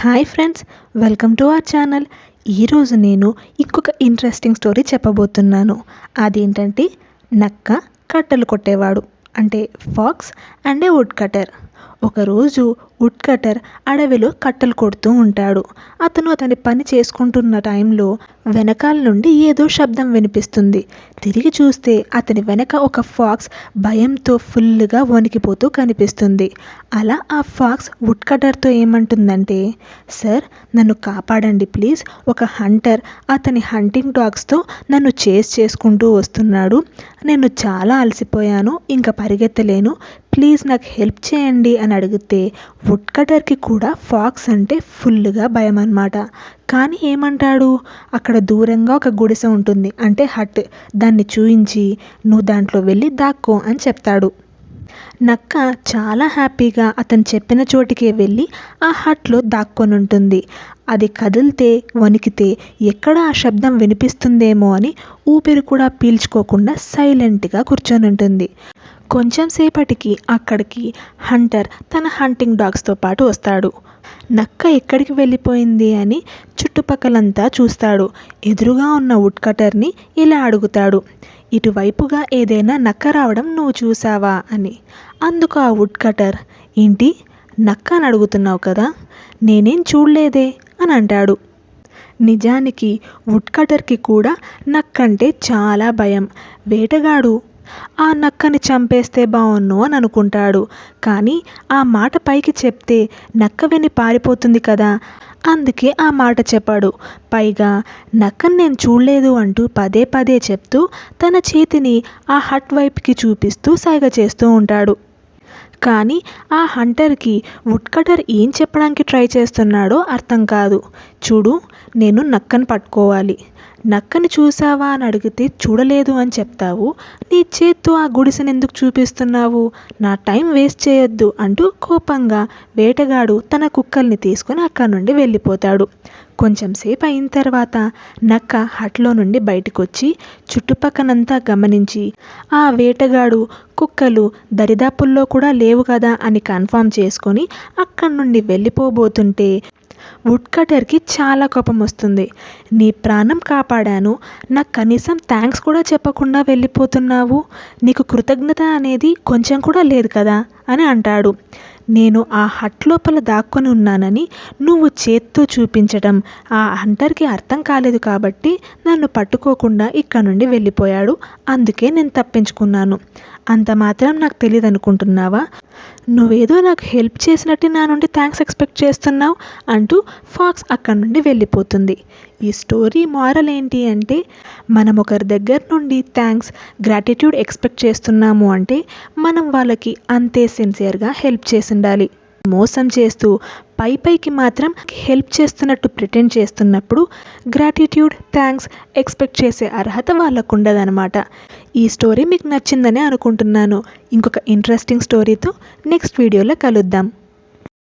Hi friends welcome to our channel. ఈరోజు నేను ఇంకొక ఇంట్రెస్టింగ్ స్టోరీ చెప్పబోతున్నాను. అదేంటంటే నక్క కట్టలు కొట్టేవాడు. అంటే fox and a would cutter ఒకరోజు వుడ్ కటర్ అడవిలో కట్టలు కొడుతూ ఉంటాడు. అతను అతని పని చేసుకుంటున్న టైంలో వెనకాల నుండి ఏదో శబ్దం వినిపిస్తుంది. తిరిగి చూస్తే అతని వెనక ఒక ఫాక్స్ భయంతో ఫుల్గా వణికిపోతూ కనిపిస్తుంది. అలా ఆ ఫాక్స్ వుడ్ కటర్తో ఏమంటుందంటే సార్ నన్ను కాపాడండి ప్లీజ్. ఒక హంటర్ అతని హంటింగ్ డాగ్స్తో నన్ను చేస్ చేసుకుంటూ వస్తున్నాడు. నేను చాలా అలసిపోయాను. ఇంకా పరిగెత్తలేను. ప్లీజ్ నాకు హెల్ప్ చేయండి అని అడిగితే వుడ్ కటర్కి కూడా ఫాక్స్ అంటే ఫుల్గా భయం అన్నమాట. కానీ ఏమంటాడు? అక్కడ దూరంగా ఒక గుడిసె ఉంటుంది. అంటే హట్. దాన్ని చూయించి నువ్వు దాంట్లో వెళ్ళి దాక్కో అని చెప్తాడు. నక్క చాలా హ్యాపీగా అతను చెప్పిన చోటికే వెళ్ళి ఆ హట్లో దాక్కొని ఉంటుంది అది కదిలితే వణికితే ఎక్కడ ఆ శబ్దం వినిపిస్తుందేమో అని ఊపిరి కూడా పీల్చుకోకుండా సైలెంట్గా కూర్చొని ఉంటుంది కొంచెం సేపటికి అక్కడికి హంటర్ తన హంటింగ్ డాగ్స్తో పాటు వస్తాడు. నక్క ఎక్కడికి వెళ్ళిపోయింది అని చుట్టుపక్కలంతా చూస్తాడు. ఎదురుగా ఉన్న వుడ్ కటర్ని ఇలా అడుగుతాడు. ఇటువైపుగా ఏదైనా నక్క రావడం నువ్వు చూసావా అని. అందుకు ఆ వుడ్ కటర్. ఏంటి? నక్క అని అడుగుతున్నావు కదా? నేనేం చూడలేదే అని అంటాడు. నిజానికి వుడ్ కటర్కి కూడా నక్కంటే చాలా భయం. వేటగాడు ఆ నక్కని చంపేస్తే బాగున్ను అని అనుకుంటాడు. కానీ ఆ మాట పైకి చెప్తే నక్క విని పారిపోతుంది కదా. అందుకే ఆ మాట చెప్పాడు. పైగా నక్కని నేను చూడలేదు అంటూ పదే పదే చెప్తూ తన చేతిని ఆ హట్ వైపుకి చూపిస్తూ సైగ చేస్తూ ఉంటాడు. కానీ ఆ హంటర్కి వుడ్ కటర్ ఏం చెప్పడానికి ట్రై చేస్తున్నాడో అర్థం కాదు. చూడు నేను నక్కను పట్టుకోవాలి. నక్కని చూసావా అని అడిగితే చూడలేదు అని చెప్తావు. నీ చేత్తో ఆ గుడిసెని ఎందుకు చూపిస్తున్నావు? నా టైం వేస్ట్ చేయొద్దు అంటూ కోపంగా వేటగాడు తన కుక్కల్ని తీసుకుని అక్కడి నుండి వెళ్ళిపోతాడు. కొంచెం సేపు అయిన తర్వాత నక్క హట్లో నుండి బయటకు వచ్చి చుట్టుపక్కనంతా గమనించి ఆ వేటగాడు కుక్కలు దరిదాపుల్లో కూడా లేవు కదా అని కన్ఫామ్ చేసుకొని అక్కడి నుండి వెళ్ళిపోబోతుంటే వుడ్ కటర్కి చాలా కోపం వస్తుంది నీ ప్రాణం కాపాడాను. నాకు కనీసం థ్యాంక్స్ కూడా చెప్పకుండా వెళ్ళిపోతున్నావు. నీకు కృతజ్ఞత అనేది కొంచెం కూడా లేదు కదా అని అంటాడు. నేను ఆ హట్ లోపల దాక్కొని ఉన్నానని నువ్వు చేత్తో చూపించడం ఆ హంటర్కి అర్థం కాలేదు కాబట్టి నన్ను పట్టుకోకుండా ఇక్కడ నుండి వెళ్ళిపోయాడు. అందుకే నేను తప్పించుకున్నాను. అంత మాత్రం నాకు తెలియదు అనుకుంటున్నావా నువ్వేదో నాకు హెల్ప్ చేసినట్టు నా నుండి థ్యాంక్స్ ఎక్స్పెక్ట్ చేస్తున్నావు అంటూ ఫాక్స్ అక్కడి నుండి వెళ్ళిపోతుంది. ఈ స్టోరీ మారల్ ఏంటి అంటే మనం ఒకరి దగ్గర నుండి థ్యాంక్స్ గ్రాటిట్యూడ్ ఎక్స్పెక్ట్ చేస్తున్నాము అంటే మనం వాళ్ళకి అంతే సిన్సియర్గా హెల్ప్ చేసి ఉండాలి మోసం చేస్తూ పై పైకి మాత్రం హెల్ప్ చేస్తున్నట్టు ప్రిటెండ్ చేస్తున్నప్పుడు గ్రాటిట్యూడ్ థ్యాంక్స్ ఎక్స్పెక్ట్ చేసే అర్హత వాళ్ళకు ఉండదన్నమాట ఈ స్టోరీ మీకు నచ్చిందని అనుకుంటున్నాను. ఇంకొక ఇంట్రెస్టింగ్ స్టోరీతో నెక్స్ట్ వీడియోలో కలుద్దాం.